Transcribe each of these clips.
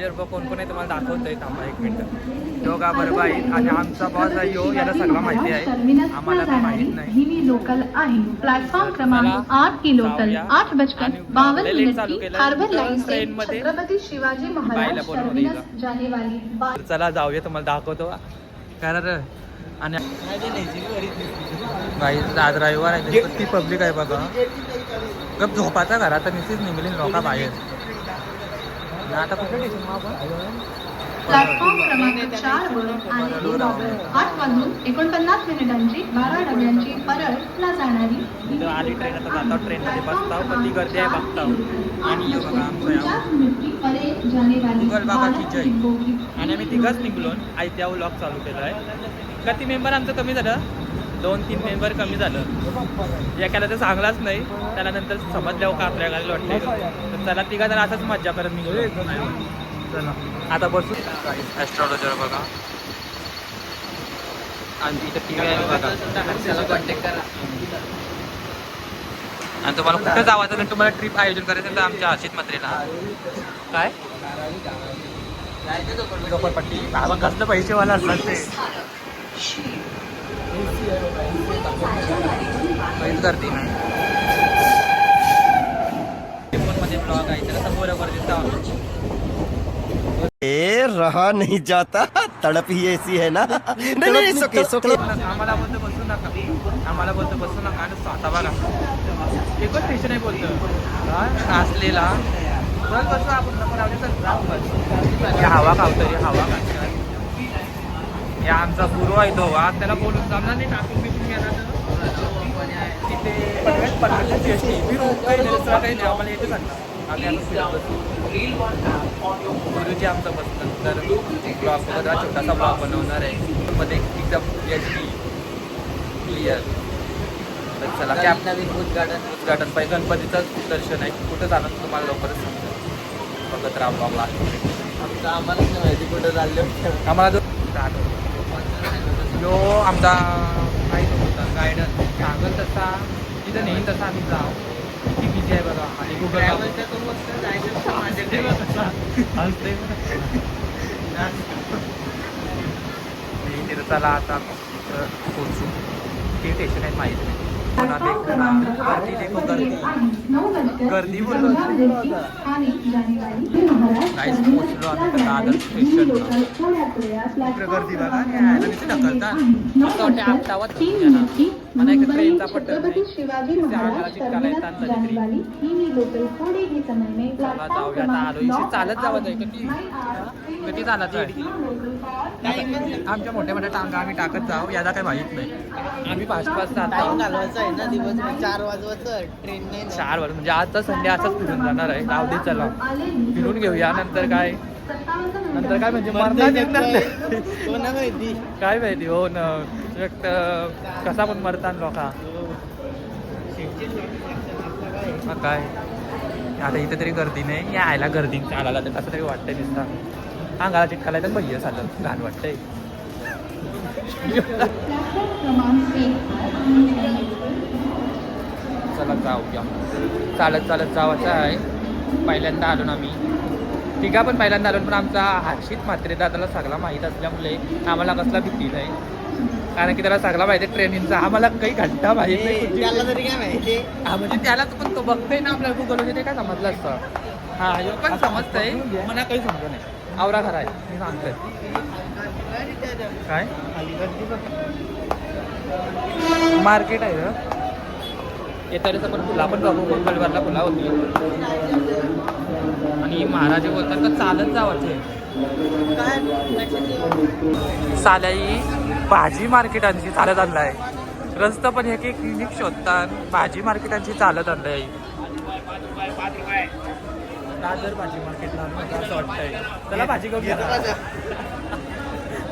माझ्याबरोबर कोण कोण आहे तुम्हाला दाखवतोय. थांबा एक मिनिट. दोघा बरोबर आहेत आणि आमचा बॉस आहे यो याला सगळं माहिती आहे. आम्हाला काही माहीत नाही. ही लोकल आहे. प्लॅटफॉर्म क्रमांक आठ की लोकल. आठ बजकर बावन मिनिट चालू की केलं. हार्बर लाईन से ट्रेनमध्ये छत्रपती शिवाजी महाराज टर्मिनस तर चला जाऊया तुम्हाला दाखवतो. कारण आणि बाई आज रविवार आहे ती पब्लिक आहे बघा. गप झोपाचा घरात निश्चित निघली लोका बाहेर. आता प्लॅटफॉर्म क्रमांक चार वर आणि आठ वाजून एकोणपन्नास मिनिटांची बारा डब्यांची परळला जाणारी आली ट्रेन आता जातो ट्रेनमध्ये बसताव पण ती गर्दी आहे बघताव आणि हे बघा आमचं की जाने वाली गुगल बाबाची जय. की आणि आम्ही तिघंच निघलो आई त्या व्लॉग चालू केला आहे किती मेंबर आमचं कमी झालं? दोन तीन मेंबर कमी झालं. एकाला तर चांगलाच नाही त्याला नंतर समजल्यावर का आपल्या घालायला वाटले तर त्याला तिघा जण असंच मज्जा करत निघलो चला. आता बसू. ॲस्ट्रॉलॉजर बघा. आणि इथं टी व्ही आहे बघा. कॉन्टॅक्ट करा. आणि तुम्हाला कुठं जावायचं तर तुम्हाला ट्रिप आयोजन करायचं तर आमच्या हर्षित मात्रेला काय? झोपडपट्टी बाबा कसलं पैसेवाला असतात ते. करते ब्लॉग आहे समोर दिसता ए रहा नहीं जाता। तड़प ही ऐसी है ना। नहीं नहीं सोके सोके आम्हाला बोलतो बसू नका आम्हाला बोलतो बसू नका आणि स्वतः बघा. एकच स्टेशन आहे बोलतो. नाचलेला बस बसू आपण जाऊ बस. हे हवा खावतोय हे हवा खातोय हे आमचा गुरु आहे तो. आज त्याला बोलून जमणार नाही टाकून बिकून घेणार तिथे मी काही नाही दुसरा काही नाही. आम्हाला येते आम्ही. गुरुजी आमचं तर ब्लॉग बघा छोटासा ब्लॉग बनवणार आहे. मध्ये एकदम क्लिअर तर चला नवीन उद्घाटन. उद्घाटन पाहिजे. गणपतीचं दर्शन आहे. कुठं जाणार तुम्हाला लवकरच सांगतो बघत राहा ब्लॉगला आमचं नाही माहिती कुठं चाललो आम्हाला जो जो आमचा तो होता? गायडन सांगल तसा तिथं नेईन तसा आम्ही जाऊ. किती बिझी आहे बघा. आणि गुगल तिथं चला आता पोचू ते स्टेशन आहे माहीत नाही पुन्हा गर्दी. देखो गर्दी गर्दी बोललो काहीच पोचलो आम्ही तर दादर स्टेशनला इकडे गर्दी बघा आणि यायला तिथे ढकलतात वाटतं आपटावत पट्टा छत्रपति शिवाजी महाराज टर्मिनस जाने. वाली लोकल समय में प्लेटफॉर्म चालत जावं आहे कधी? चालत आमच्या मोठ्या मोठ्या टांगा आम्ही टाकत जाऊ. याला काही माहीत नाही. आम्ही पाच पाच घालवायचा आहे ना दिवस चार वाजवायचं. ट्रेन नाही. चार वर म्हणजे आजचा संडे असाच फिरून जाणार आहे. राहू दे चला. फिरून घेऊया. नंतर काय? नंतर काय म्हणजे मरणार माहिती काय माहिती हो न कसा पण मरतात लोका. मग काय? आता इथे तरी गर्दी नाही. यायला गर्दी चालायला तर कसं तरी वाटतंय दिसता अंगाला चिटकाला तर भैया झालं घाण वाटतंय. चला जाऊया चालत चालत जावायचं आहे. पहिल्यांदा आलो ना आम्ही तिघा पण पहिल्यांदा आलो पण आमचा हर्षित मात्रे दादाला सगळा माहीत असल्यामुळे आम्हाला कसला भीती नाही. कारण की त्याला सगळा माहिती आहे ट्रेनिंगचा. आम्हाला काही घंटा माहीत नाही. त्याला तरी काय माहिती? हा म्हणजे त्याला तर पण तो बघतोय ना आपल्या गुगल वगैरे काय समजलं असतं? हा हे पण समजतंय. मला काही समजलं नाही. आवरा खरा आहे मी सांगतोय. काय? मार्केट आहे ना येतानाच आपण फुला पण बघू गोकलवरला फुला होती की महाराज बोलतात तर चालत ते सालाई भाजी मार्केटांची चालत आणलाय. रस्त पण हे की क्लिनिक शोधतात. भाजी मार्केटांची चालत आणलाय. दादर भाजी मार्केटला असं वाटतंय. त्याला भाजी घेऊन गेला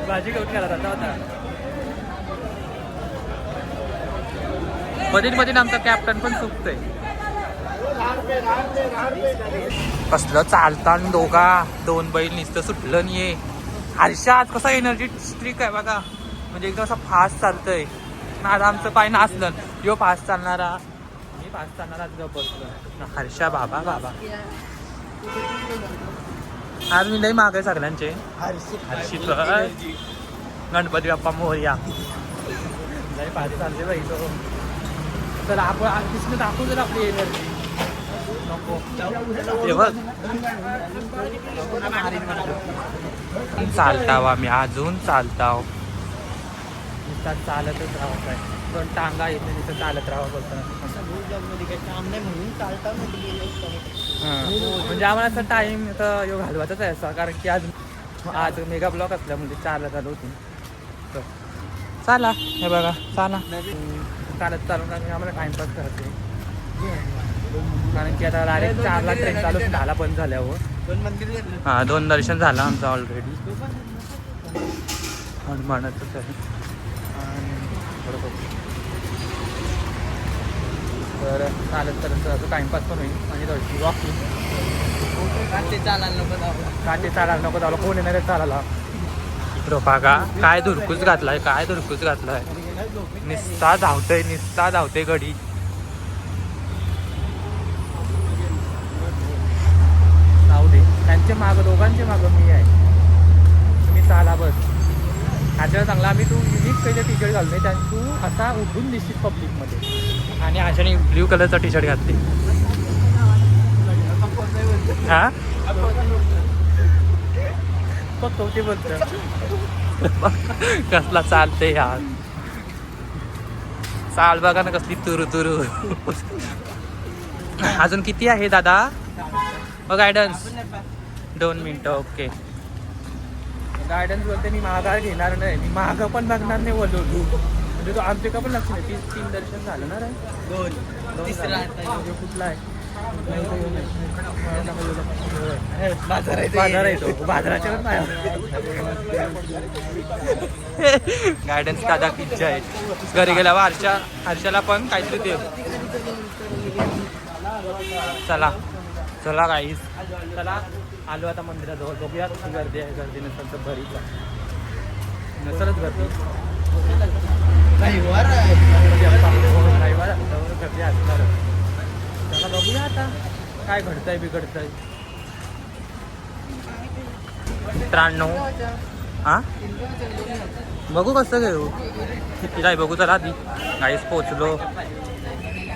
भाजी घेऊन गेला जाता होता मधील मधील आमचा कॅप्टन पण चुकतोय कसलं चालताना दोघा? दोन बैल नुसतं सुटलं नाहीये. हर्षा आज कसा एनर्जी स्ट्रिक आहे बघा. म्हणजे एकदम असं फास्ट चालतंय. आता आमचं पाय नाचलं. यो फास्ट चालणारा. मी फास्ट चालणारा गप बसलो हर्षा बाबा बाबा. आज मी लई माग सगळ्यांचे. हर्षित गणपती बाप्पा मोर्या. लई फास्ट चालते बाई तो. तर आपण आर्टिस्टने दाखवू जर आपली एनर्जी हे बघ चालताव आम्ही अजून चालताव. नुसता चालतच राहत आहे दोन टांगा येते तिथं चालत राहावं बोलतो म्हणजे आम्हाला असं टाइम तर यो घालवायचाच आहे असा कारण की आज आज मेगा ब्लॉक असल्यामुळे चालत चालू होती. तर चाला हे बघा चाला. चालत चालून आम्ही आम्हाला टाइमपास करते कारण की आता डायरेक्ट चारला ट्रेन चालू दहाला बंद झाल्यावर दोन मंदिर गेले हा दोन दर्शन झालं आमचं ऑलरेडी हनुमानाचंच आहे आणि बरोबर. तर चालत चालत असं टाइमपास पण होईल आणि थोडीशी वॉकिंग ते. चालायला नको का ते चालायला नको चालू कोण येणार चालायला? इकडं बघा काय धुरकूस घातलाय? काय धुरकूस घातलाय? निस्ता धावतय निस्ता धावते गडी जाऊ त्यांच्या मागं दोघांच्या मागं मी आहे. तुम्ही चाला बस. ह्याच्यावर चांगला आम्ही तू युनिक त्याच्या टी शर्ट घालून त्या तू असा उठून दिसशील पब्लिकमध्ये आणि ह्याच्याने ब्ल्यू कलरचा टी शर्ट घातली. हा? फक्त ते बोलत कसला चालते यार. चाल बघा ना कसली तुरु तुरु. अजून किती आहे दादा? गायडन्स दोन मिनटं ओके. गायडन्स बोलते मी माघार घेणार नाही. मी मागं पण बघणार नाही बोललो तू म्हणजे तो आमचे का पण लक्ष नाही. तीन तीन दर्शन झालं ना रे? दोन. दोन कुठला आहे? गायडन्स दादा पिझ्झा आहे घरी गेल्यावर हर्षा. हर्षाला पण काहीतरी दे चला. चला काहीच चला. आलो आता मंदिराजवळ. बघूया किती गर्दी आहे. गर्दी नसेल तर बरीच आहे. नसेलच गर्दी. रविवार आहे. रविवार गर्दी असणारच चला बघूया आता काय घडतंय बिघडतंय. मित्रांनो हा बघू कसं घेऊ. किती काय बघू चला आधी. गाईस पोचलो.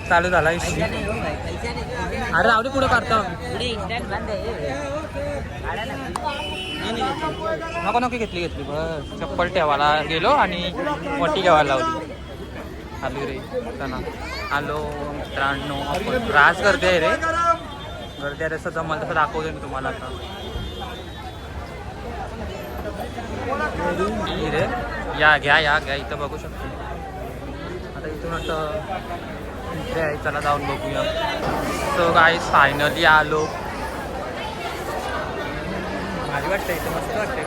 चालू झाला इशी अरे आवडी पुढे काढतो नको नको घेतली घेतली. बस. चप्पल ठेवायला गेलो आणि मोठी घ्यायला लावली. आलो रे चला. आलो मित्रांनो. आपण रास गर्दी आहे रे. गर्दी आहे तसं जमल तसं दाखवतो मी तुम्हाला आता. रे या घ्या या घ्या. इथं बघू शकतो. आता इथून असं आहे चला जाऊन बघूया. सो गाईज फायनली आलो. भारी वाटतं इथं मस्त वाटतंय.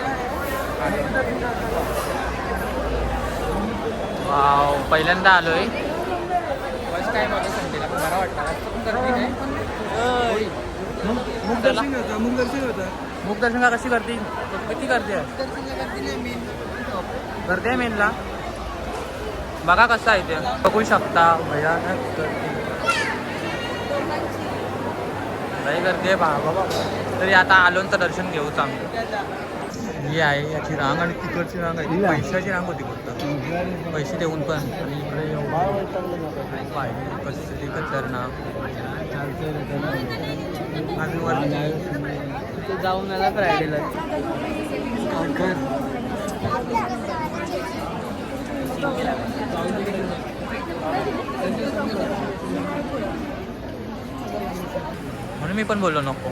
वाव पहिल्यांदा आलोय. फर्स्ट टाइम आलो संडेला पण बरा वाटला. पण गर्दी नाही. मुख दर्शन होतं मुख दर्शन होतं. मुख दर्शनला कशी गर्दी? किती गर्दी आहे? गर्दी मेन गर्दी आहे मेनला बघा कसं आहे ते. बघू शकता. भयानक गर्दी. गर्दी आहे बाबा बाबा. तरी आता आलो तर दर्शन घेऊ चांगलं ही आहे याची रांग आणि तिकडची रांग आहे. पैशाची रांग होती फक्त. पैसे देऊन पण. आणि इकडे कसली आम्ही वर जाऊन आला फ्रायडेला म्हणून मी पण बोललो नको.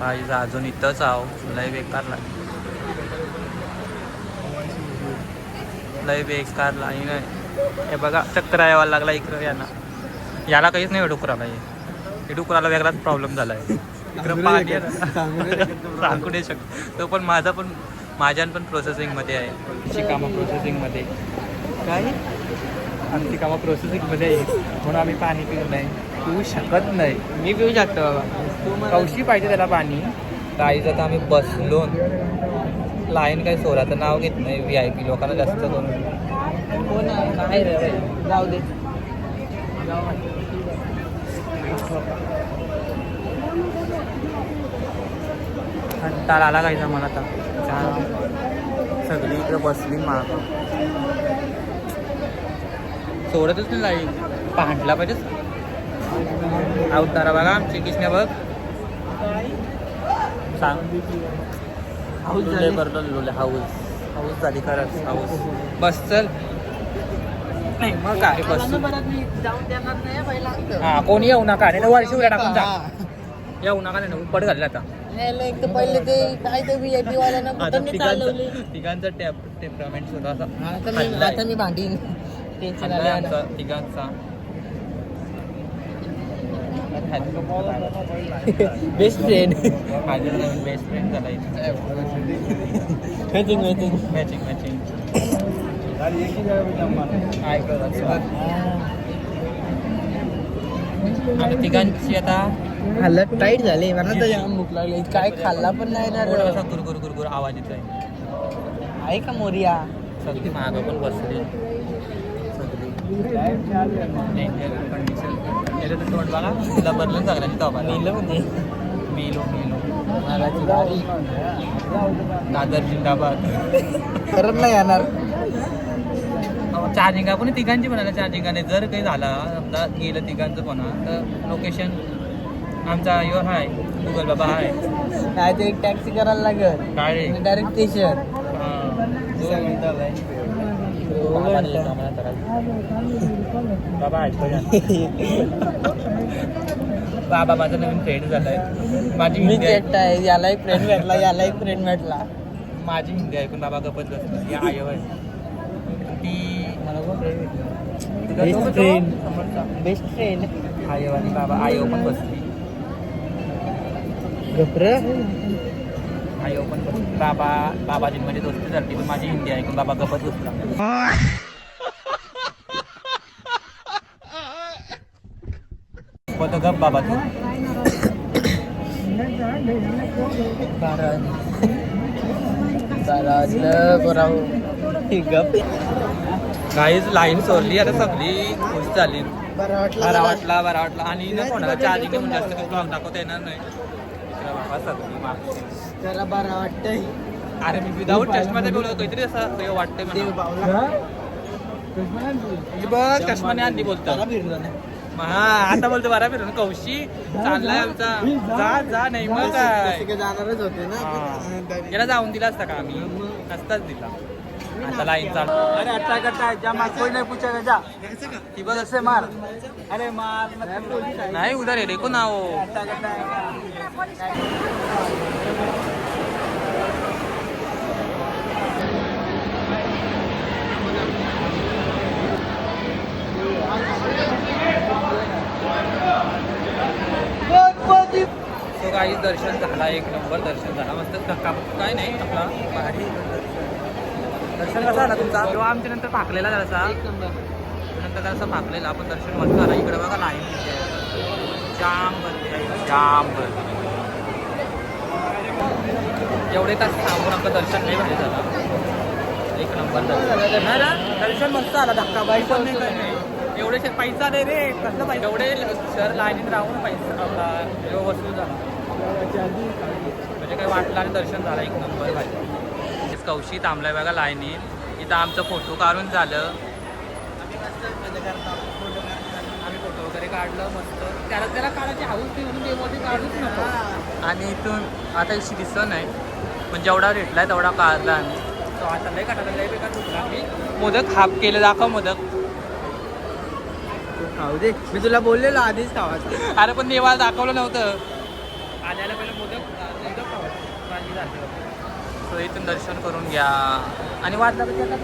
पाहिजे अजून इथंच आहो. लय बेकार लय बेकार नाही नाही हे बघा चक्कर यायला लागला इकडं यांना. याला काहीच नाही डुकराला हे. डुकराला वेगळाच प्रॉब्लेम झाला आहे इकडं पाणी. सांगू नाही शकतो. तो पण माझा पण माझ्यान पण प्रोसेसिंगमध्ये आहे. शिकामा प्रोसेसिंगमध्ये काय? आमची कामं प्रोसेसिंगमध्ये आहे. म्हणून आम्ही पाणी पिऊ नाही पिऊ शकत नाही. मी पिऊ शकतो बाबा. कौशी पाहिजे त्याला पाणी? गाईज आता आम्ही बसलो. लाईन काही सोळाचं नाव घेत नाही. व्ही आय पी लोकांना जास्त करून. काय रे बाई? जाऊ दे. कंटाळा आला काय मला आता. सगळी इकडे बसली माग. सोडतच नाही लाईन. पांडला पाहिजे अवतारा बघा आमची कृष्ण बघ. सांग. हाऊस झाले. करतो लोले हाऊस हाऊस झाली खरंच हाऊस बस चल. नाही मग काय? बस. हा कोणी येऊ नका नाही तर वर्षी उड्या टाकून जा. येऊ नका नाही उपट घालला आता. एक तर पहिले ते काय ते व्ही आय पी वाल्यानं आता कुठं मी चालवली? तिघांचं टेम्परामेंट सुद्धा असा आता मी टेन्शन आलं तिघांचा. बेस्ट फ्रेंड माझ्या नवीन बेस्ट फ्रेंड झाला इथे. मॅचिंग मॅचिंग मॅचिंग मॅचिंग आणि तिघांची आता हालत टाईट झाले. मला तर जाम भूक लागली. काय खाल्ला पण नाही ना. असा गुरगुर गुरगुर आवाज येतोय. आहे का मोरिया? सगळी मागं पण बसली सगळी डेंजर कंडिशन याचं तर तोंड बघा तुला बदलून चांगला तो म्हणजे मेलो मेलो मला ती गाडी दादर जिंदाबाद करत नाही येणार चार्जिंग पण तिघांची म्हणाला चार्जिंगाने जर काही झाला. समजा गेलं तिघांचं पण तर लोकेशन आमचा यो हाय गुगल बाबा हाय नाही तर एक टॅक्सी करायला लागल डायरेक्ट स्टेशन बाबा बाबा माझा नवीन फ्रेंड झालाय. माझी मी एकटा आहे याला एक फ्रेंड भेटला याला एक फ्रेंड भेटला. माझी हिंदी ऐकून बाबा गपत बसली आय आहे ती मला कोण फ्रेंड बेस्ट फ्रेंड आयो आणि बाबा आयो पण बसली. गप्र आयो हो, पण बाबा बाबा बाबाजींमध्ये दोस्ती झाली पण माझी हिंदी ऐकून बाबा गपत बसला होतं गप बाबा तू? गप काहीच लाईन सोडली आता सगळी खुश झाली. बरा वाटला बरा वाटला. आणि ना कोणाला चार्जिंग म्हणून जास्त काही ब्लॉग दाखवता येणार नाही. बाबा सगळी मागची. जरा बरं वाटतंय. अरे मी विदाऊट चष्माचा बोलतो काहीतरी असं वाटतंय देव मला ही? बघ चष्माने आणली बोलतो. त्याला फिरलं नाही हा आता बोलतो बरा फिरून. कौशी चाललाय आमचा. जा. जा नाही मग काय? तसे जाणारच होते ना. हा. याला जाऊन दिला असता का आम्ही? नसताच दिला. आता लाईन चालू. अरे अच्छा करता जा मार कोई नाही पूछा जा ती बघ असे मार. अरे मार नाही उधर देखो ना वो तो काही दर्शन झाला एक नंबर दर्शन झाला. मस्त धक्का काय नाही आपला भारी दर्शन कसा झाला तुमचा? तो आमच्या नंतर फाकलेला जरासा. एक नंबर. नंतर जरासा फाकलेला. पण दर्शन मस्त झाला. इकडे बघा लाईन जाम आहे. जाम गर्दी एवढे तास थांबून आपलं दर्शन नाही भारी झालं. एक नंबर दर्शन. नाही मस्त आला धक्का बाई पण नाही नाही एवढे पैसा दे रे. कसलं पाहिजे एवढे सर लाईनीत राहून पैसा वसूल झाला. म्हणजे काही वाटलं आणि दर्शन झालं एक नंबर भाई. कौशी थांबलाय बघा लाईनीत इथं आमचं फोटो काढून झालं. आम्ही फोटो वगैरे काढलं मस्त. त्याला त्याला काढायची हाऊस ठेवून डेमोची काढूच नको. आणि इथून आता इशी दिसत नाही पण जेवढा रेटला आहे तेवढा काढला आम्ही. तो आता लय काढला लय बेकार तुटला मी मोदक हाफ केले दाखव मोदक. खाऊ दे. मी तुला बोललेलो आधीच खावायचं अरे पण देवाला दाखवलं नव्हतं. आल्याला पहिलं मोदक मोदक. भाजी सो इथून दर्शन करून घ्या. आणि वाजला तर त्याला.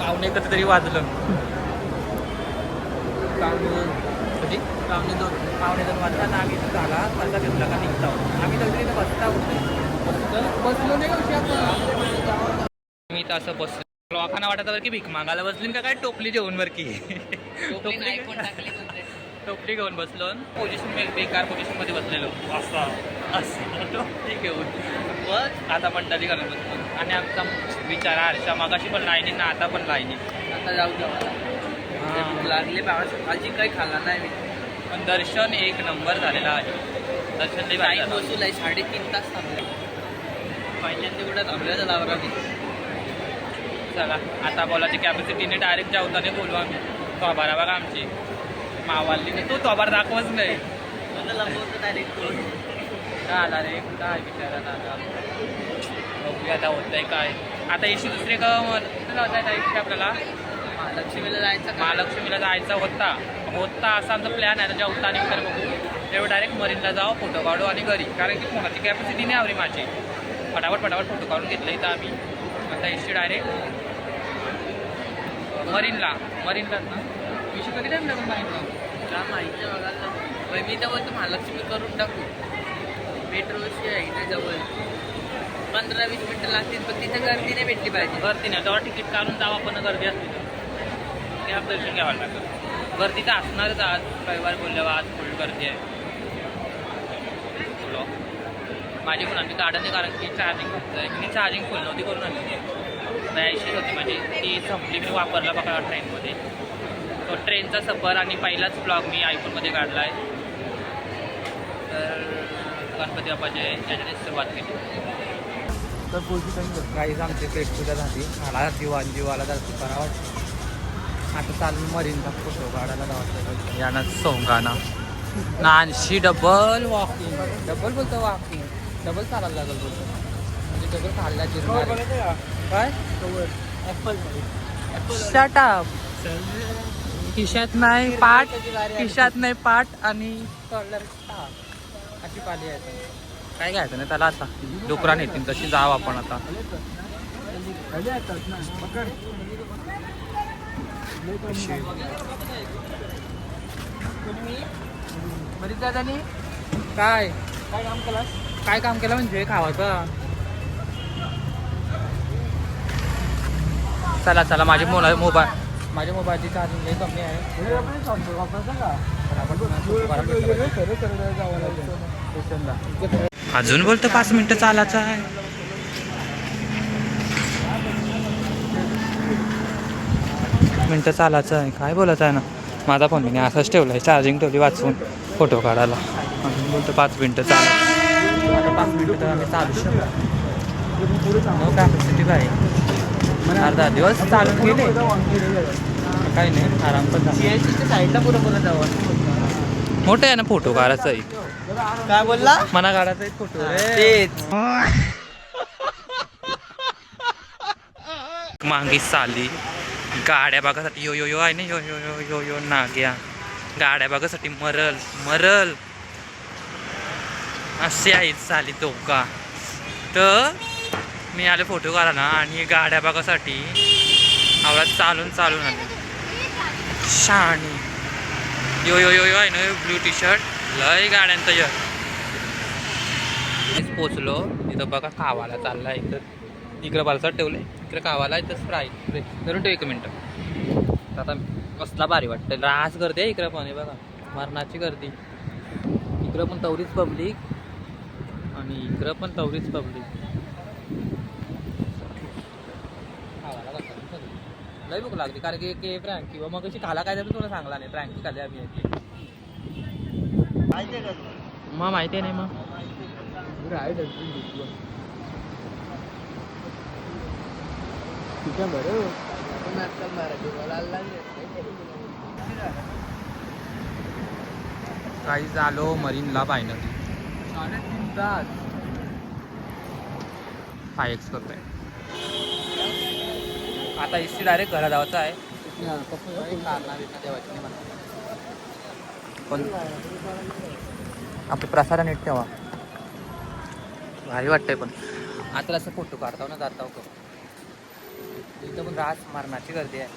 पावणे कधी तरी वाजलं. कधी? पावणे दोन. पावणे दोन वाजता आणि आम्ही इथं झाला कसा घेतला का निघता आम्ही तर इथं बसता बसलो. नाही का? मी तर असं बसलो. लोकांना वाटत की भीक मागायला बसली का काय टोपली जेवण वर की टोपली टोपली घेऊन बसलो पोझिशन बेकार पोझिशनमध्ये बसलेलो. असं. असं. टोपली घेऊन. मग आता मंडळी घालून बसलो. आणि आमचा विचार आरशा मगाशी पण लाईनी ना आता पण लाईनी आता जाऊ जेवायला लागले बाबा सकाळची काही खाल्ला नाही मी. पण दर्शन एक नंबर झालेला आहे. दर्शन टाईम झालं. बसूल आहे साडेतीन तास थांबले. पहिल्यांदा कुठं थांबलं. तर लावरा मी. चला आता बोलाची कॅपॅसिटीने डायरेक्ट जेवताना बोलू आम्ही. तोबारा बघा आमची. मावाली तू तोबार दाखवच नाही. काय आला रे काय विचारायला बघूया आता होतंय काय. आता एशी दुसरे का जायचं आपल्याला? महालक्ष्मीला जायचं? महालक्ष्मीला जायचा होता. होता असा आमचा प्लॅन आहे जेवता आणि तर बघू. तेव्हा डायरेक्ट मरीनला जाऊ फोटो काढू आणि घरी. कारण की फोनाची कॅपॅसिटी नाही आवरी माझी. फटाफट फटाफट फोटो काढून घेतलं इथं आम्ही. आता एसटी डायरेक्ट मरीनला. मरीनला ना? विषय कधी टाईम लागेल मरीनला का माहिती बघायला मी तर महालक्ष्मी करून टाकू मेट्रोशी आहे ना जवळ पंधरा वीस मिनिटं लागतील पण तिथं गर्दी नाही भेटली पाहिजे गर्दी नाही तेव्हा तिकीट काढून जावं पण गर्दी असते त्या दर्शन घ्यावं लागतं गर्दी तर असणारच आज रविवार बोलल्यावर आज फुल गर्दी आहे माझी पण आम्ही काढत नाही कारण की चार्जिंग मी चार्जिंग फुल नव्हती करून आली नाही अशीच होती माझी ती संपली मी वापरला बघा ट्रेनमध्ये ट्रेनचा सफर आणि पहिलाच ब्लॉग मी आयफोनमध्ये काढला आहे तर गणपती बाप्पाचे याच्याने सुरुवात केली. तर काहीच आमचे पेट सुद्धा झाली. मला जीवा जीवाला जास्त करा वाटतं. आता चालू मरीनचा फोटो काढायला जावं यानं सोंगाना. नानशी डबल वॉकिंग डबल बोलतो वॉकिंग डबल चालायला लागल बोलतो. म्हणजे डबल खाल्ला जिरणार काय? शटअप खिशात नाही पाठ खिशात नाही पाठ आणि अशी पाली आहे. काय घ्यायचं नाही त्याला आता. डोकरा नेतील तशी जाव आपण आता. बरीच दादानी काय? काय काम केलं काय काम केलं म्हणजे? खावायचं चला चला माझे मोबाईल मोबाईल माझ्या मोबाईलची चार्जिंग लई कमी आहे. अजून बोलतो पाच मिनिटं चालायचं आहे. मिनटं चालायचं आहे. काय बोलायचं आहे ना? माझा फोन मी असाच ठेवला आहे चार्जिंग ठेवली वाचवून. फोटो काढायला. अजून बोलतो पाच मिनटं चाला आता पाच मिनटं तर आम्ही चालू शकतो नो कॅपॅसिटी आहे अर्धा दिवस चालून गेले. काही नाही आराम पण साईडला जावं मोठं आहे ना फोटो काढायचा काय बोलला? मना काढायचा फोटो. तेच. मांगी साली. गाड्या बघासाठी. यो यो यो आहे ना? यो यो यो यो यो नाग्या. गाड्या बघासाठी मरल मरल. असे आहेत साली दोघा. तर मी आले फोटो काढायला आणि गाड्या बघासाठी आवडा चालून चालून आले. शाणी. यो यो यो यो आहे ना ब्लू टी शर्ट लय गाड्यांचं य पोचलो तिथं बघा कावाला चालला इथं. इकडं बालसात ठेवलंय इकडे कावाला इथं स्प्राईट. धरून ठेव एक मिनटं. आता कसला भारी वाटतं रास गर्दी आहे इकडं पण बघा. मरणाची गर्दी. इकडं पण तवरीच पब्लिक आणि इकडं पण तवरीच पब्लिक लय भूक लागली. कारण की के फ्रँक किंवा मग कशी खाला काय तुला सांगला नाही. फ्रँकी खाली आम्ही याची मग माहिती नाही मग. काही झालो मरीनला फायनली साडेतीन तास. फाय एक्स करतोय. आता इस्टी डायरेक्ट घरा जायचं आहे. पण आपलं प्रसारण नीट ठेवा. भारी वाटतंय पण. आता असं फोटो काढताव ना जाताव का इथं पण रास मारण्याची गर्दी आहे.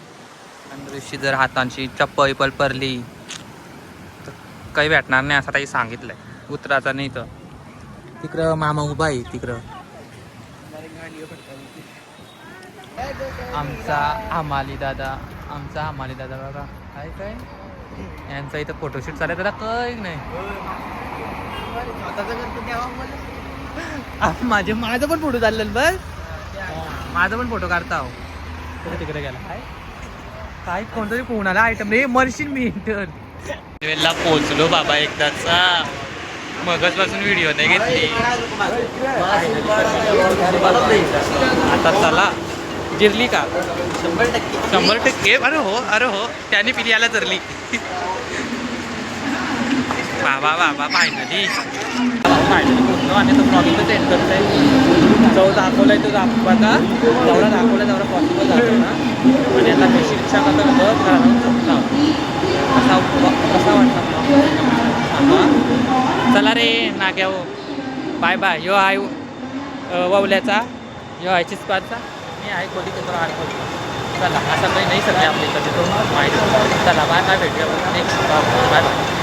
आणि दिवशी जर हातांची चप्पल पल पडली तर काही भेटणार नाही असं काही सांगितलंय. उतराचा नाही तर तिकडं मामा उभा आहे तिकडं. आमचा हमाली दादा आमचा हमाली दादा बघा काय काय? यांचा इथं फोटोशूट चालला त्याला काही नाही? माझे माझं पण फोटो चाललं बस माझा पण फोटो काढता हो कुठे तिकडे गेला. काय काय कोणतरी फोन आला. आयटम रे मरशील मी इंटर वेळेला पोचलो बाबा एकदाचा मगच व्हिडिओ नाही घेतली. आता चला. जिरली का? शंभर टक्के. अरे हो अरे हो. त्याने पिली याला चरली बाबा बाबा फायनली फायनली पूर्ण आणि तो ब्लॉगिंगच एंड करत आहे जो दाखवलाय तो दाखवायचा जेवढा दाखवला तेवढा पॉसिबल झाला ना. आणि आता कशी रिक्षा करता बघ घराला चुकता कसा कसा वाटला मला? चला रे नाग्या हो. बाय बाय यो आहे अ, ववल्याचा. यो आहे चिस्पाचा मी आहे कोली केंद्र आठ चला असं काही नाही सध्या आपल्या इकडे तो माहिती चला बाय बाय भेटूया नेक्स्ट बाय बाय